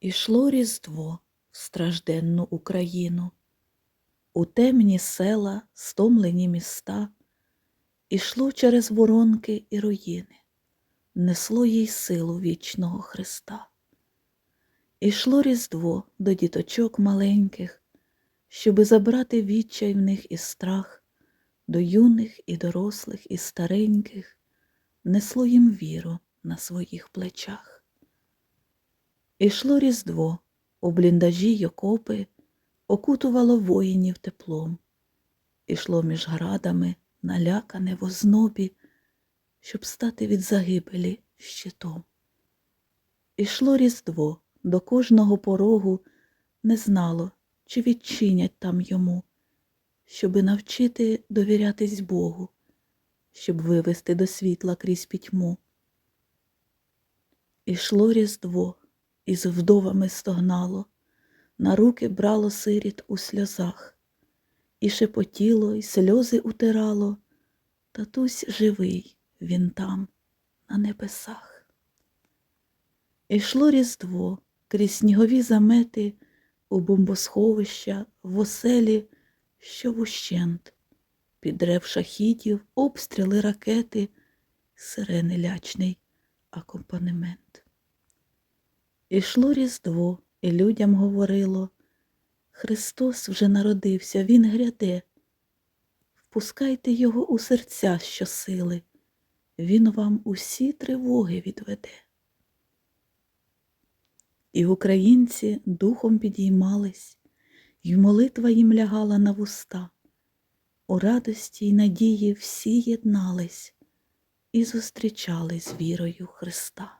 Ішло Різдво в стражденну Україну, у темні села, стомлені міста, Ішло через воронки і руїни, несло їй силу вічного Христа. Ішло Різдво до діточок маленьких, Щоби забрати відчай в них і страх, До юних і дорослих, і стареньких, Несло їм віру на своїх плечах. Ішло Різдво, у бліндажі й окопи, Окутувало воїнів теплом, Ішло між градами, налякане в ознобі, Щоб стати від загибелі щитом. Ішло Різдво, до кожного порогу Не знало, чи відчинять там йому, Щоби навчити довірятись Богу, Щоб вивести до світла крізь пітьму. Ішло Різдво, із вдовами стогнало, на руки брало сиріт у сльозах, і шепотіло, і сльози утирало, татусь живий, він там, на небесах. Ішло Різдво крізь снігові замети у бомбосховища, в оселі, що вущент, під рев шахідів, обстріли ракети, сирени лячний акомпанемент. Ішло Різдво, і людям говорило Христос вже народився, Він гряде. Впускайте Його у серця щосили, Він вам усі тривоги відведе. І українці духом підіймались, І молитва їм лягала на вуста. У радості й надії всі єднались І зустрічали з вірою Христа.